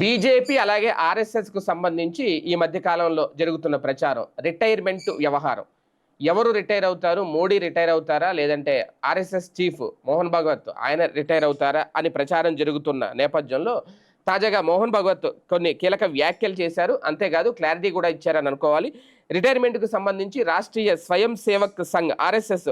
BJP అలాగే ఆర్ఎస్ఎస్కు సంబంధించి ఈ మధ్య కాలంలో జరుగుతున్న ప్రచారం రిటైర్మెంట్ వ్యవహారం. ఎవరు రిటైర్ అవుతారు? మోడీ రిటైర్ అవుతారా? లేదంటే ఆర్ఎస్ఎస్ చీఫ్ మోహన్ భగవత్ ఆయన రిటైర్ అవుతారా? అని ప్రచారం జరుగుతున్న నేపథ్యంలో తాజాగా మోహన్ భగవత్ కొన్ని కీలక వ్యాఖ్యలు చేశారు. అంతేకాదు క్లారిటీ కూడా ఇచ్చారని అనుకోవాలి. రిటైర్మెంట్కు సంబంధించి Rashtriya Swayamsevak Sangh RSS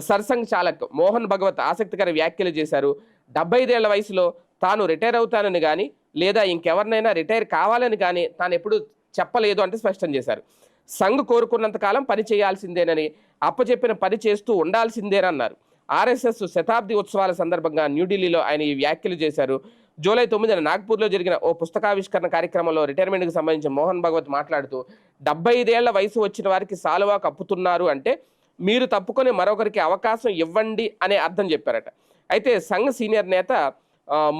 Sarsanghchalak Mohan Bhagwat ఆసక్తికర వ్యాఖ్యలు చేశారు. డెబ్బై ఐదేళ్ళ వయసులో తాను రిటైర్ అవుతానని కానీ లేదా ఇంకెవరినైనా రిటైర్ కావాలని కానీ తాను ఎప్పుడు చెప్పలేదు అంటే స్పష్టం చేశారు. సంఘ్ కోరుకున్నంత కాలం పని చేయాల్సిందేనని అప్పచెప్పిన పని చేస్తూ ఉండాల్సిందేనన్నారు. ఆర్ఎస్ఎస్ శతాబ్ది ఉత్సవాల సందర్భంగా న్యూఢిల్లీలో ఆయన ఈ వ్యాఖ్యలు చేశారు. జూలై తొమ్మిదిన నాగ్పూర్లో జరిగిన ఓ పుస్తకావిష్కరణ కార్యక్రమంలో రిటైర్మెంట్కి సంబంధించి మోహన్ భగవత్ మాట్లాడుతూ డెబ్బై ఐదేళ్ళ వయసు వచ్చిన వారికి సాలువా కప్పుతున్నారు అంటే మీరు తప్పుకొని మరొకరికి అవకాశం ఇవ్వండి అనే అర్థం చెప్పారట. అయితే సంఘ్ సీనియర్ నేత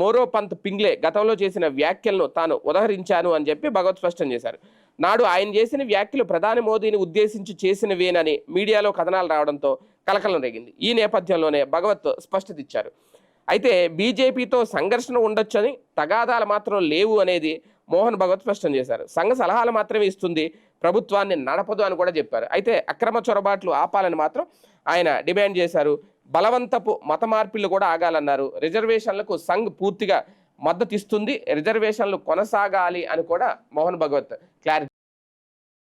మోరో పంత్ పింగ్లే గతంలో చేసిన వ్యాఖ్యలను తాను ఉదహరించాను అని చెప్పి భగవత్ స్పష్టం చేశారు. నాడు ఆయన చేసిన వ్యాఖ్యలు ప్రధాని మోదీని ఉద్దేశించి చేసినవేనని మీడియాలో కథనాలు రావడంతో కలకలం రేగింది. ఈ నేపథ్యంలోనే భగవత్ స్పష్టత ఇచ్చారు. అయితే బీజేపీతో సంఘర్షణ ఉండొచ్చని తగాదాలు మాత్రం లేవు అనేది మోహన్ భగవత్ స్పష్టం చేశారు. సంఘ సలహాలు మాత్రమే ఇస్తుంది ప్రభుత్వాన్ని నడపదు అని కూడా చెప్పారు. అయితే అక్రమ చొరబాట్లు ఆపాలని మాత్రం ఆయన డిమాండ్ చేశారు. బలవంతపు మత మార్పిళ్ళు కూడా ఆగాలన్నారు. రిజర్వేషన్లకు సంఘ్ పూర్తిగా మద్దతు ఇస్తుంది రిజర్వేషన్లు కొనసాగాలి అని కూడా మోహన్ భగవత్ క్లారిటీ